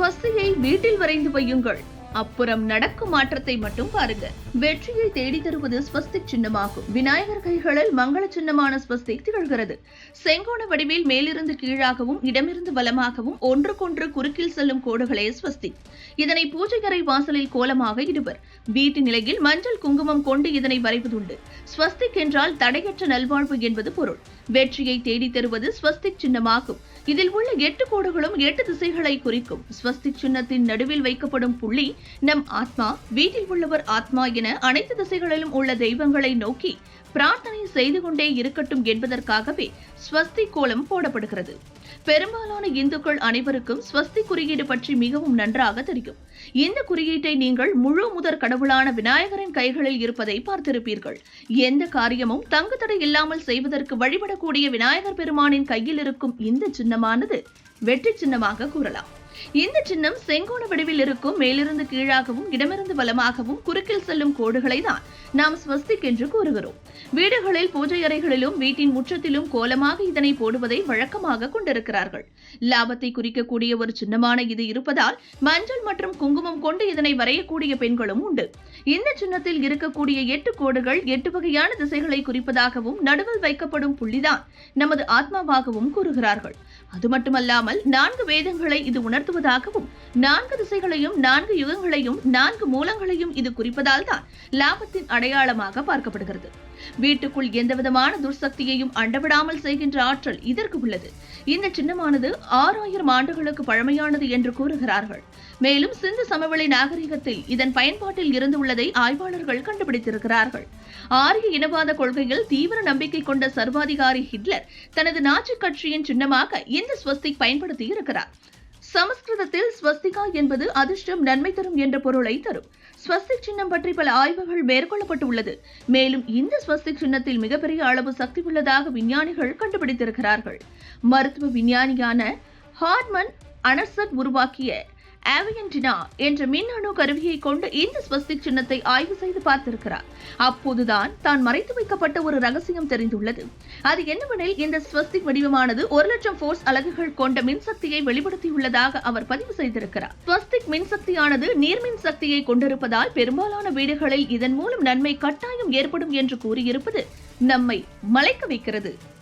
ஸ்வஸ்தியை வீட்டில் வரைந்து வையுங்கள். அப்புறம் நடக்கும் மாற்றத்தை மட்டும் பாருங்க. வெற்றியை தேடி தருவது ஸ்வஸ்திக் சின்னமாகும். விநாயகர் கைகளில் மங்கள சின்னமான ஸ்வஸ்திக் திகழ்கிறது. செங்கோண வடிவில் மேலிருந்து கீழாகவும் இடமிருந்து வலமாகவும் ஒன்றுக்கொன்று குறுக்கில் செல்லும் கோடுகளே ஸ்வஸ்திக். இதனை பூஜை அறை வாசலில் கோலமாக இடுவர். வீட்டு நிலையில் மஞ்சள் குங்குமம் கொண்டு இதனை வரைவதுண்டு. ஸ்வஸ்திக் என்றால் தடையற்ற நல்வாழ்வு என்பது பொருள். வெற்றியை தேடி தருவது ஸ்வஸ்திக் சின்னமாகும். இதில் உள்ள எட்டு கோடுகளும் எட்டு திசைகளை குறிக்கும். ஸ்வஸ்திக் சின்னத்தின் நடுவில் வைக்கப்படும் புள்ளி நம் ஆத்மா வீட்டில் உள்ளவர் ஆத்மா என அனைத்து திசைகளிலும் உள்ள தெய்வங்களை நோக்கி பிரார்த்தனை செய்து கொண்டே இருக்கட்டும் என்பதற்காகவே ஸ்வஸ்தி கோலம் போடப்படுகிறது. பெரும்பாலான இந்துக்கள் அனைவருக்கும் ஸ்வஸ்தி குறியீடு பற்றி மிகவும் நன்றாக தெரியும். இந்த குறியீட்டை நீங்கள் முழு முதற் கடவுளான விநாயகரின் கைகளில் இருப்பதை பார்த்திருப்பீர்கள். எந்த காரியமும் தங்கு தடை இல்லாமல் செய்வதற்கு வழிபடக்கூடிய விநாயகர் பெருமானின் கையில் இருக்கும் இந்த சின்னமானது வெற்றி சின்னமாக கூறலாம். இந்த சின்னம் செங்கோண வடிவில் இருக்கும் மேலிருந்து கீழாகவும் இடமிருந்து வலமாகவும் குறுக்கில் செல்லும் கோடுகளை தான் நாம் ஸ்வஸ்திக் என்று கூறுகிறோம். வீடுகளில் பூஜை அறைகளிலும் வீட்டின் முற்றத்திலும் கோலமாக இதனை போடுவதை வழக்கமாக கொண்டிருக்கிறார்கள். லாபத்தை குறிக்கக்கூடிய ஒரு சின்னமான இது இருப்பதால் மஞ்சள் மற்றும் குங்குமம் கொண்டு இதனை வரையக்கூடிய பெண்களும் உண்டு. இந்த சின்னத்தில் இருக்கக்கூடிய எட்டு கோடுகள் எட்டு வகையான திசைகளை குறிப்பதாகவும் நடுவில் வைக்கப்படும் புள்ளிதான் நமது ஆத்மாவாகவும் கூறுகிறார்கள். அது மட்டுமல்லாமல் நான்கு வேதங்களை இது உணர்த்துவதாகவும் நான்கு திசைகளையும் நான்கு யுகங்களையும் நான்கு மூலங்களையும் இது குறிப்பதால் தான் லாபத்தின் அடையாளமாக பார்க்கப்படுகிறது. வீட்டுக்குள் எந்தவிதமான துர்சக்தியையும் அண்டவிடாமல் செய்கின்ற ஆற்றல் இதற்கு உள்ளது. இந்த சின்னமானது ஆறாயிரம் ஆண்டுகளுக்கு பழமையானது என்று கூறுகிறார்கள். மேலும் சிந்து சமவெளி நாகரிகத்தில் இதன் பயன்பாட்டில் இருந்து உள்ளதை ஆய்வாளர்கள் கண்டுபிடித்திருக்கிறார்கள். ஆரிய இனவாத கொள்கையில் தீவிர நம்பிக்கை கொண்ட சர்வாதிகாரி ஹிட்லர் தனது நாஜி கட்சியின் சின்னமாக இந்த ஸ்வஸ்திக் பயன்படுத்தி இருக்கிறார். சமஸ்கிருதத்தில் ஸ்வஸ்திகா என்பது அதிர்ஷ்டம் நன்மை தரும் என்ற பொருளை தரும். ஸ்வஸ்திக் சின்னம் பற்றி பல ஆய்வுகள் மேற்கொள்ளப்பட்டுள்ளது. மேலும் இந்த ஸ்வஸ்திக் சின்னத்தில் மிகப்பெரிய அளவு சக்தி உள்ளதாக விஞ்ஞானிகள் கண்டுபிடித்திருக்கிறார்கள். மருத்துவ விஞ்ஞானியான ஹார்மன் அனர்சட் உருவாக்கிய ஆவியன்டினா என்ற மின்னணு கருவியை கொண்டு இந்த ஸ்வஸ்திக் சின்னத்தை ஆய்வு செய்து பார்த்திருக்கிறார். அப்போதுதான் தான் மறைத்து வைக்கப்பட்ட ஒரு ரகசியம் தெரிந்துள்ளது. அது என்னவெனில் இந்த ஸ்வஸ்திக் வடிவமானது ஒரு லட்சம் ஃபோர்ஸ் அலகுகள் கொண்ட மின்சக்தியை வெளிப்படுத்தியுள்ளதாக அவர் பதிவு செய்திருக்கிறார். ஸ்வஸ்திக் மின்சக்தியானது நீர்மின் சக்தியை கொண்டிருப்பதால் பெரும்பாலான வீடுகளில் இதன் மூலம் நன்மை கட்டாயம் ஏற்படும் என்று கூறியிருப்பது நம்மை மலைக்க வைக்கிறது.